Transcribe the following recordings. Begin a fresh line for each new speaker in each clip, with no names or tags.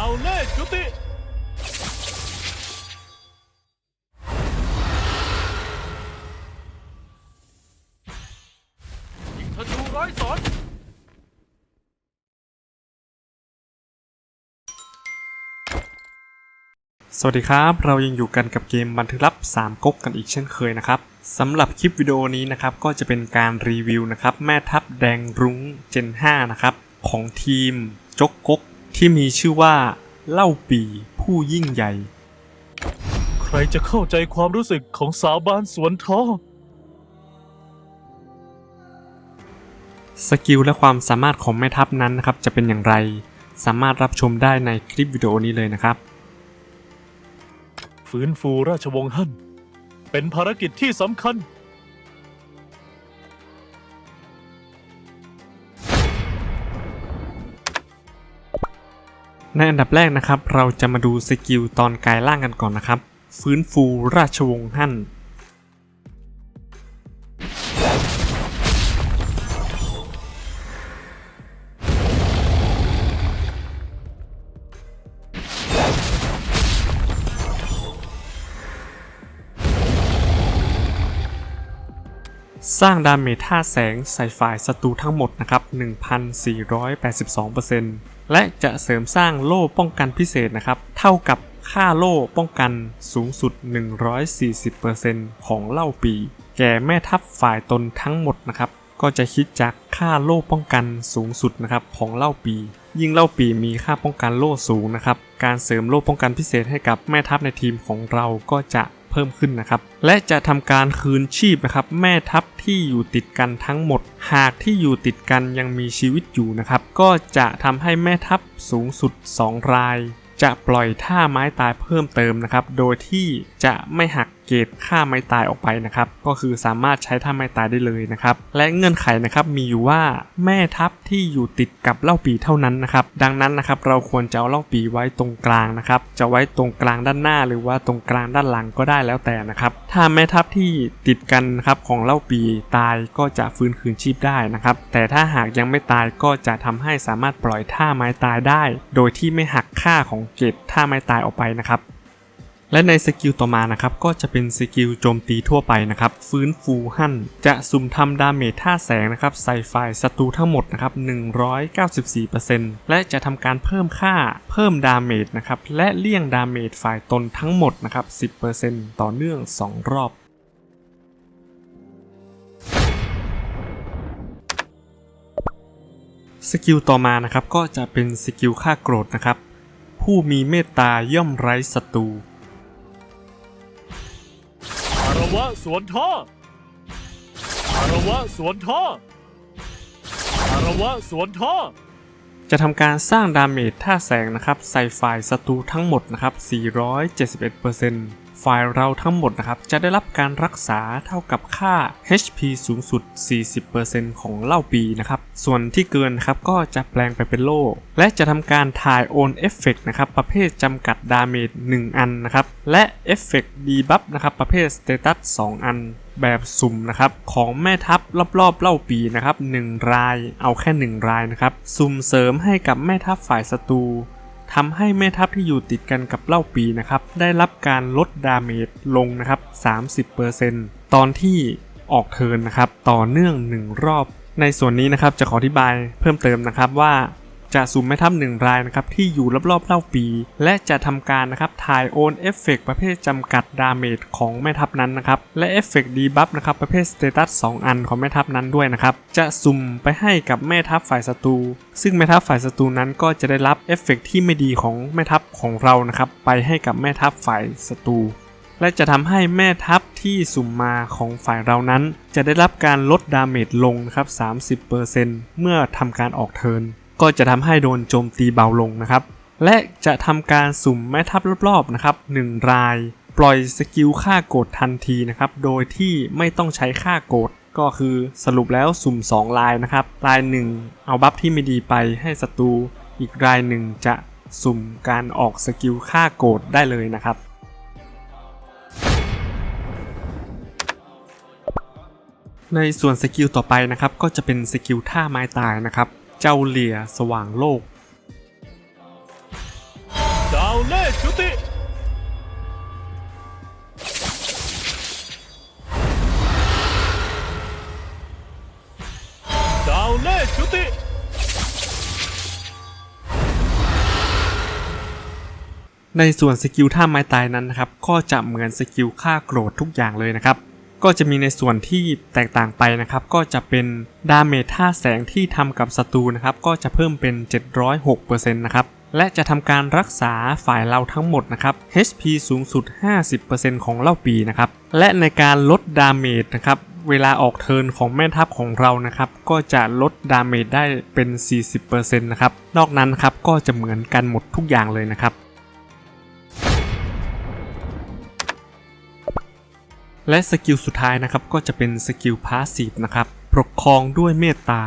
าวเล่จุติ ยิงธนูร้อยสอน
สวัสดีครับ เรายังอยู่กันกับเกมบันทึกลับ 3ก๊กกันอีกเช่นเคยนะครับสำหรับคลิปวิดีโอนี้นะครับก็จะเป็นการรีวิวนะครับแม่ทัพแดงรุ้ง Gen 5นะครับ ของทีมจกก๊ก ที่มีชื่อว่า เล่าปีผู้ยิ่งใหญ่
ใครจะเข้าใจความรู้สึกของสาวบ้านสวนท้อ
สกิลและความสามารถของแม่ทัพนั้นนะครับ จะเป็นอย่างไร สามารถรับชมได้ในคลิปวิดีโอนี้เลยนะครับ
ฟื้นฟูราชวงศ์ฮั่นเป็นภารกิจที่สำคัญ
ในอันดับแรกนะครับ เราจะมาดูสกิลตอนกายล่างกันก่อนนะครับ ฟื้นฟูราชวงศ์ฮั่นสร้างดาเมจท่าแสงใส่ฝ่ายศัตรูทั้งหมดนะครับ 1,482% และจะเสริมสร้างโล่ป้องกันพิเศษนะครับ เท่ากับค่าโล่ป้องกันสูงสุด 140%ของเล่าปี แก่แม่ทัพฝ่ายตนทั้งหมดนะครับก็จะคิดจากค่าโล่ป้องกันสูงสุดนะครับของเล่าปี ยิ่งเล่าปีมีค่าป้องกันโล่สูงนะครับ การเสริมโล่ป้องกันพิเศษให้กับแม่ทัพในทีมของเราก็จะ เพิ่มขึ้นนะครับ และจะทำการคืนชีพนะครับ แม่ทัพที่อยู่ติดกันทั้งหมด หากที่อยู่ติดกันยังมีชีวิตอยู่นะครับ ก็จะทำให้แม่ทัพสูงสุด 2 ราย จะปล่อยท่าไม้ตายเพิ่มเติมนะครับ โดยที่จะไม่หัก เกรดค่าไม้ตายออกไปนะครับ ก็คือสามารถใช้ท่าไม้ตายได้เลยนะครับ และเงื่อนไขนะครับมีอยู่ว่าแม่ทัพที่อยู่ติดกับเล่าปีเท่านั้นนะครับ ดังนั้นนะครับเราควรจะเอาเล่าปีไว้ตรงกลางนะครับ จะไว้ตรงกลางด้านหน้าหรือว่าตรงกลางด้านหลังก็ได้แล้วแต่นะครับ ถ้าแม่ทัพที่ติดกันนะครับของเล่าปีตายก็จะฟื้นคืนชีพได้นะครับ แต่ถ้าหากยังไม่ตายก็จะทำให้สามารถปล่อยท่าไม้ตายได้ โดยที่ไม่หักค่าของเกรดท่าไม้ตายออกไปนะครับ และในสกิลต่อมานะครับก็จะเป็นสกิลโจมตีทั่วไปนะครับฟื้นฟูหั่นจะสุ่มทำดาเมจท่าแสงนะครับใส่ฝ่ายศัตรูทั้งหมดนะครับ194%และจะทำการเพิ่มค่าเพิ่มดาเมจนะครับและเลี่ยงดาเมจฝ่ายตนทั้งหมดนะครับ10%ต่อเนื่อง 2 รอบสกิลต่อมานะครับก็จะเป็นสกิลฆ่าโกรธนะครับผู้มีเมตตาย่อมไร้ศัตรู
วะสวนท่อคารวะสวนท่อคารวะสวนท่อ
จะทำการสร้างดาเมจท่าแสงนะครับใส่ฝ่ายศัตรูทั้งหมดนะครับ 471% ฝ่ายเราทั้งหมดนะครับ จะได้รับการรักษาเท่ากับค่า HP สูงสุด 40%ของเล่าปีนะครับ ส่วนที่เกินครับก็จะแปลงไปเป็นโล่ และจะทำการถ่ายโอนเอฟเฟกนะครับ ประเภทจำกัดดาเมจ1อันนะครับ และเอฟเฟกดีบัฟนะครับ ประเภทสเตตัส2อันแบบสุ่มนะครับของแม่ทัพรอบๆเล่าปีนะครับ1รายเอาแค่ 1 รายนะครับ สุ่มเสริมให้กับแม่ทัพฝ่ายศัตรู ทำให้แม่ทัพที่อยู่ติดกันกับเล่าปีนะครับ ได้รับการลดดาเมจลงนะครับ 30%ตอนที่ออกเทินนะครับ ต่อเนื่อง 1 รอบ ในส่วนนี้นะครับจะขออธิบายเพิ่มเติมนะครับว่า จะสุ่มแม่ทัพหนึ่งรายนะครับที่อยู่รอบๆเล่าปี และจะทำการนะครับถ่ายโอนเอฟเฟกประเภทจำกัดดาเมจของแม่ทัพนั้นนะครับและเอฟเฟกดีบัฟนะครับประเภทสเตตัส2อันของแม่ทัพนั้นด้วยนะครับจะสุ่มไปให้กับแม่ทัพฝ่ายศัตรูซึ่งแม่ทัพฝ่ายศัตรูนั้นก็จะได้รับเอฟเฟกที่ไม่ดีของแม่ทัพของเรานะครับไปให้กับแม่ทัพฝ่ายศัตรูและจะทำให้แม่ทัพที่สุ่มมาของฝ่ายเรานั้น จะได้รับการลดดาเมจลงนะครับ30%เมื่อทำการออกเทิร์น ก็จะทำให้โดนโจมตีเบาลงนะครับ และจะทำการสุ่มแม่ทัพรอบๆนะครับ1ราย ปล่อยสกิลฆ่าโกรธทันทีนะครับ โดยที่ไม่ต้องใช้ฆ่าโกรธก็คือสรุปแล้วสุ่ม 2 ลายนะครับ ลายหนึ่งเอาบัฟที่ไม่ดีไปให้ศัตรู อีกรายหนึ่งจะสุ่มการออกสกิลฆ่าโกรธได้เลยนะครับ ในส่วนสกิลต่อไปนะครับ ก็จะเป็นสกิลท่าไม้ตายนะครับ เจ้าเหลี่ยสว่างโลกา
วเล่ชุติ ดาวเล่ชุติ
ในส่วนสกิลท่าไม้ตายนั้นนะครับ ก็จะเหมือนสกิลฆ่าโกรธทุกอย่างเลยนะครับ ก็จะมีในส่วนที่แตกต่างไปนะครับ ก็จะเป็นดาเมจท่าแสงที่ทำกับศัตรูนะครับ ก็จะเพิ่มเป็น 706%นะครับ และจะทำการรักษาฝ่ายเราทั้งหมดนะครับ HP สูงสุด 50%ของเล่าปีนะครับ และในการลดดาเมจนะครับเวลาออกเทิร์นของแม่ทัพของเรานะครับ ก็จะลดดาเมจได้เป็น 40%นะครับ นอกนั้นครับก็จะเหมือนกันหมดทุกอย่างเลยนะครับ และสกิลสุดท้ายนะครับก็จะเป็นสกิลพาสซีฟนะครับปกครองด้วยเมตตา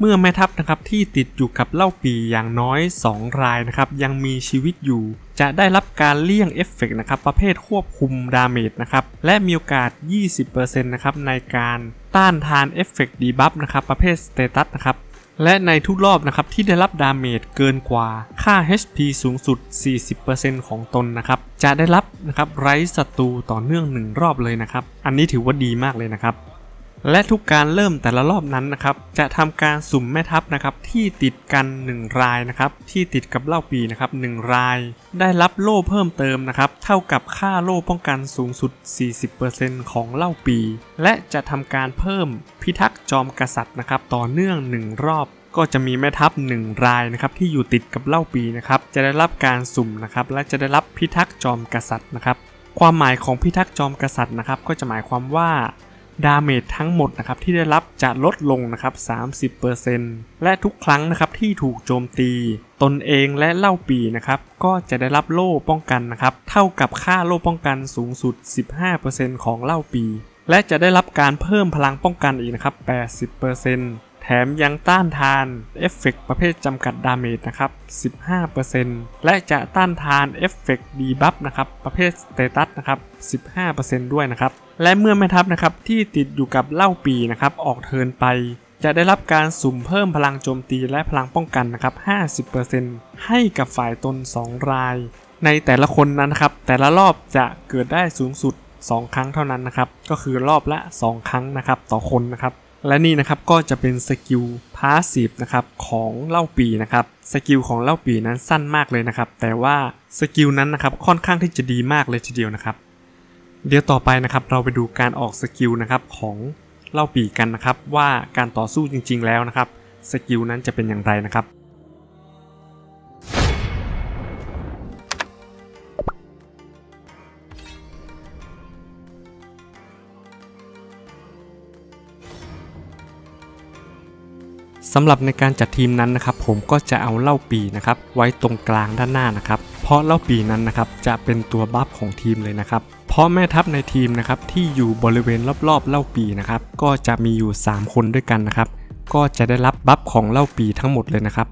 เมื่อแม่ทัพนะครับที่ติดอยู่กับเล่าปีอย่างน้อย 2 รายนะครับยังมีชีวิตอยู่ จะได้รับการเลี่ยงเอฟเฟกต์นะครับประเภทควบคุมดาเมจนะครับและมีโอกาส 20%นะครับในการต้านทานเอฟเฟกต์ดีบัฟนะครับประเภทสเตตัสนะครับ และในทุกรอบนะครับที่ได้รับดาเมจเกินกว่าค่า HP สูงสุด 40%ของตนนะครับ จะได้รับนะครับไร้ศัตรูต่อเนื่อง 1 รอบเลยนะครับ อันนี้ถือว่าดีมากเลยนะครับ และทุกการเริ่มแต่ละรอบนั้นนะครับ จะทำการสุ่มแม่ทัพนะครับที่ติดกัน 1 รายนะครับ ที่ติดกับเล่าปีนะครับ1ราย ได้รับโล่เพิ่มเติมนะครับ เท่ากับค่าโล่ป้องกันสูงสุด 40%ของเล่าปี และจะทำการเพิ่มพิทักษ์จอมกษัตริย์นะครับ ต่อเนื่อง 1 รอบก็จะมีแม่ทัพ1รายนะครับที่อยู่ติดกับเล่าปีนะครับจะได้รับการสุ่มนะครับและจะได้รับพิทักษ์จอมกษัตริย์นะครับความหมายของพิทักษ์จอมกษัตริย์นะครับก็จะหมายความว่า ดาเมจทั้งหมดนะครับที่ได้รับจะลดลงนะครับ30%และทุกครั้งนะครับที่ถูกโจมตี ตนเองและเล่าปีนะครับก็จะได้รับโล่ป้องกันนะครับเท่ากับค่าโล่ป้องกันสูงสุด 15%ของเล่าปี และจะได้รับการเพิ่มพลังป้องกันอีกนะครับ80% แถมยังต้านทานเอฟเฟกต์ประเภทจำกัดดาเมจนะครับ 15%และจะต้านทานเอฟเฟกต์ดีบัฟนะครับประเภทสเตตัสนะครับ 15%ด้วยนะครับ และเมื่อแม่ทัพนะครับที่ติดอยู่กับเล่าปีนะครับออกเทินไป จะได้รับการสุ่มเพิ่มพลังโจมตีและพลังป้องกันนะครับ 50%ให้กับฝ่ายตน 2 ราย ในแต่ละคนนั้นนะครับแต่ละรอบจะเกิดได้สูงสุด 2 ครั้งเท่านั้นนะครับก็คือรอบละ 2 ครั้งนะครับต่อคนนะครับ และนี่นะครับก็จะเป็นสกิลพาสซีฟนะครับของเล่าปีนะครับสกิลของเล่าปีนั้นสั้นมากเลยนะครับ แต่ว่าสกิลนั้นนะครับค่อนข้างที่จะดีมากเลยทีเดียวนะครับ เดี๋ยวต่อไปนะครับเราไปดูการออกสกิลนะครับของเล่าปีกันนะครับ ว่าการต่อสู้จริง ๆ แล้วนะครับสกิลนั้นจะเป็นอย่างไรนะครับ สำหรับในการจัดทีมนั้นนะครับผมก็จะเอาเล่าปีนะครับไว้ตรงกลางด้านหน้านะครับเพราะเล่าปีนั้นนะครับจะเป็นตัวบัฟของทีมเลยนะครับเพราะแม่ทัพในทีมนะครับที่อยู่บริเวณรอบๆเล่าปีนะครับก็จะมีอยู่ 3 คนด้วยกันนะครับก็จะได้รับบัฟของเล่าปีทั้งหมดเลยนะครับ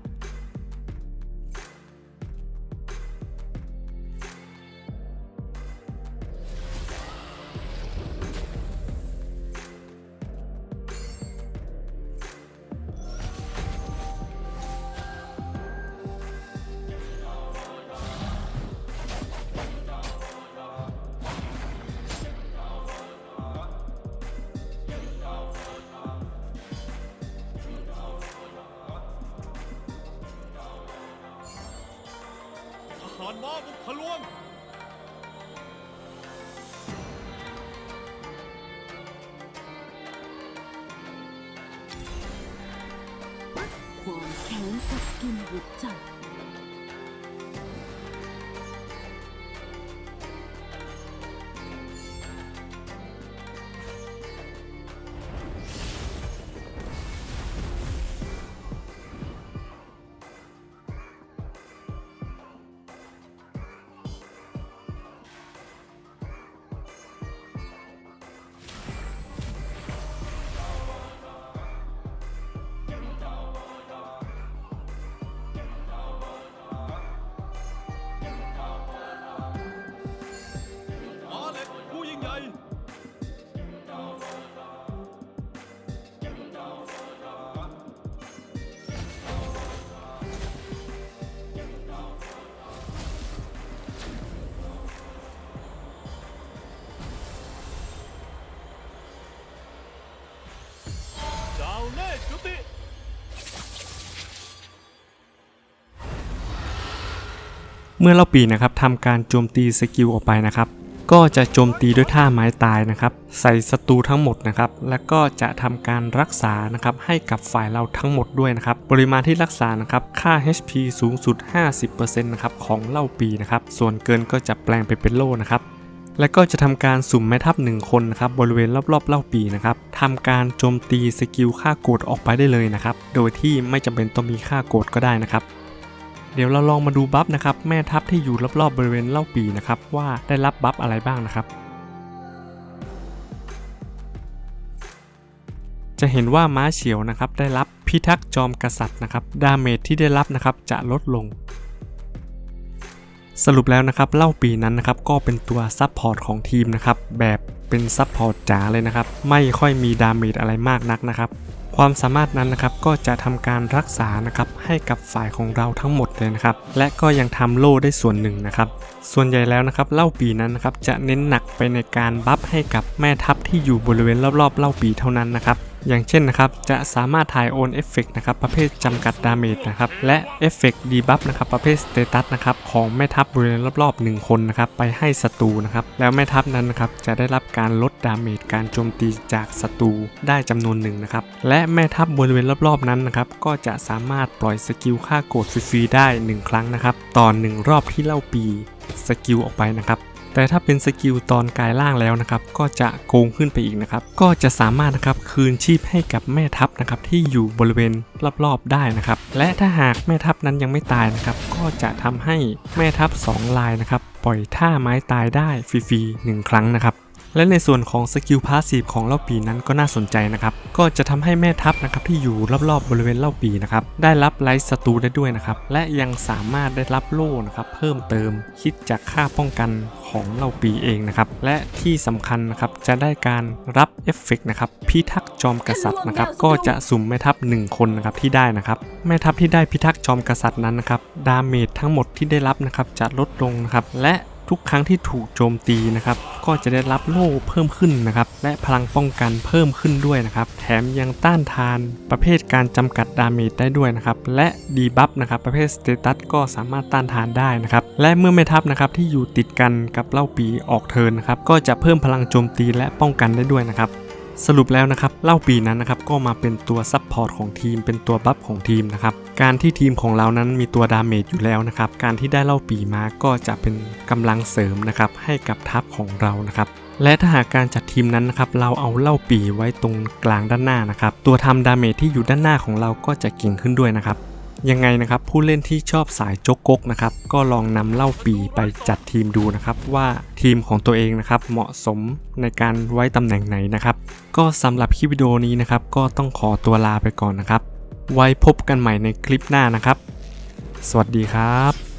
ทหารม้าบุกทะลว
เมื่อเล่าปีนะครับทำการโจมตีสกิลออกไปนะครับ ก็จะโจมตีด้วยท่าไม้ตายนะครับ ใส่ศัตรูทั้งหมดนะครับ แล้วก็จะทำการรักษานะครับให้กับฝ่ายเราทั้งหมดด้วยนะครับ ปริมาณที่รักษานะครับ ค่า HP สูงสุด 50%นะครับของเล่าปีนะครับ ส่วนเกินก็จะแปลงไปเป็นโล่นะครับและก็จะทำการสุ่มแม่ทัพหนึ่งคนนะครับบริเวณรอบๆเล่าปีนะครับทำการโจมตีสกิลค่าโกดออกไปได้เลยนะครับ โดยที่ไม่จำเป็นต้องมีค่าโกดก็ได้นะครับ เดี๋ยวเราลองมาดูบัฟนะครับแม่ทัพที่อยู่รอบๆบริเวณเล่าปีนะครับว่าได้รับบัฟอะไรบ้างนะครับจะเห็นว่าม้าเฉียวนะครับได้รับพิทักษ์จอมกษัตริย์นะครับดาเมจที่ได้รับนะครับจะลดลง สรุปแล้วนะครับเล่าปีนั้นนะครับก็เป็นตัวซับพอร์ตของทีมนะครับแบบเป็นซับพอร์ตจ๋าเลยนะครับไม่ค่อยมีดาเมจอะไรมากนักนะครับ ความสามารถนั้นนะครับก็จะทำการรักษานะครับให้กับฝ่ายของเราทั้งหมดเลยนะครับ และก็ยังทำโล่ได้ส่วนหนึ่งนะครับ ส่วนใหญ่แล้วนะครับเล่าปีนั้นนะครับจะเน้นหนักไปในการบัฟให้กับแม่ทัพที่อยู่บริเวณรอบๆเล่าปีเท่านั้นนะครับ อย่างเช่นนะครับ จะสามารถถ่ายโอนเอฟเฟกนะครับประเภทจำกัดดาเมจนะครับ และเอฟเฟกดีบัฟนะครับประเภทสเตตัสนะครับของแม่ทัพบริเวณรอบๆ 1 คนนะครับไปให้ศัตรูนะครับ แล้วแม่ทัพนั้นนะครับจะได้รับการลดดาเมจการโจมตีจากศัตรูได้จำนวนหนึ่งนะครับและแม่ทัพบริเวณรอบๆนั้นนะครับก็จะสามารถปล่อยสกิลค่าโกดฟรีๆได้ 1 ครั้งนะครับต่อ1รอบที่เล่าปีสกิลออกไปนะครับ แต่ถ้าเป็นสกิลตอนกายล่างแล้วนะครับ ก็จะโกงขึ้นไปอีกนะครับ ก็จะสามารถนะครับคืนชีพให้กับแม่ทัพนะครับที่อยู่บริเวณรอบๆได้นะครับ และถ้าหากแม่ทัพนั้นยังไม่ตายนะครับ ก็จะทำให้แม่ทัพ 2 ลายนะครับ ปล่อยท่าไม้ตายได้ฟรีๆหนึ่งครั้งนะครับ และในส่วนของสกิลพาสซีฟของเล่าปีนั้นก็น่าสนใจนะครับ ก็จะทำให้แม่ทัพนะครับที่อยู่รอบๆบริเวณเล่าปีนะครับได้รับไลท์ศัตรูได้ด้วยนะครับ และยังสามารถได้รับโล่นะครับเพิ่มเติมคิดจากค่าป้องกันของเล่าปีเองนะครับ และที่สำคัญนะครับจะได้การรับเอฟเฟกต์นะครับพิทักษ์จอมกษัตริย์นะครับก็จะสุ่มแม่ทัพหนึ่งคนนะครับที่ได้นะครับแม่ทัพที่ได้พิทักษ์จอมกษัตริย์นั้นนะครับดาเมจทั้งหมดที่ได้รับนะครับจะลดลงนะครับและ ทุกครั้งที่ถูกโจมตีนะครับ ก็จะได้รับโล่เพิ่มขึ้นนะครับ และพลังป้องกันเพิ่มขึ้นด้วยนะครับ แถมยังต้านทานประเภทการจำกัดดาเมจได้ด้วยนะครับ และดีบัฟนะครับประเภทสเตตัสก็สามารถต้านทานได้นะครับ และเมื่อแม่ทัพนะครับที่อยู่ติดกันกับเล่าปีออกเทินนะครับ ก็จะเพิ่มพลังโจมตีและป้องกันได้ด้วยนะครับ สรุปแล้วนะครับเล่าปีนั้นนะครับก็มาเป็นตัวซับพอร์ตของทีม เป็นตัวบัฟของทีมนะครับการที่ทีมของเรานั้นมีตัวดาเมจอยู่แล้วนะครับการที่ได้เล่าปีมาก็จะเป็นกำลังเสริมนะครับให้กับทัพของเรานะครับและถ้าหากการจัดทีมนั้นนะครับเราเอาเล่าปีไว้ตรงกลางด้านหน้านะครับตัวทำดาเมจที่อยู่ด้านหน้าของเราก็จะเก่งขึ้นด้วยนะครับ ยังไงนะครับผู้เล่นที่ชอบสายโจกกกนะครับก็ลองนำเล่าปีไปจัดทีมดูนะครับว่าทีมของตัวเองนะครับเหมาะสมในการไว้ตำแหน่งไหนนะครับก็สำหรับคลิปวิดีโอนี้นะครับก็ต้องขอตัวลาไปก่อนนะครับ ไว้พบกันใหม่ในคลิปหน้านะครับ สวัสดีครับ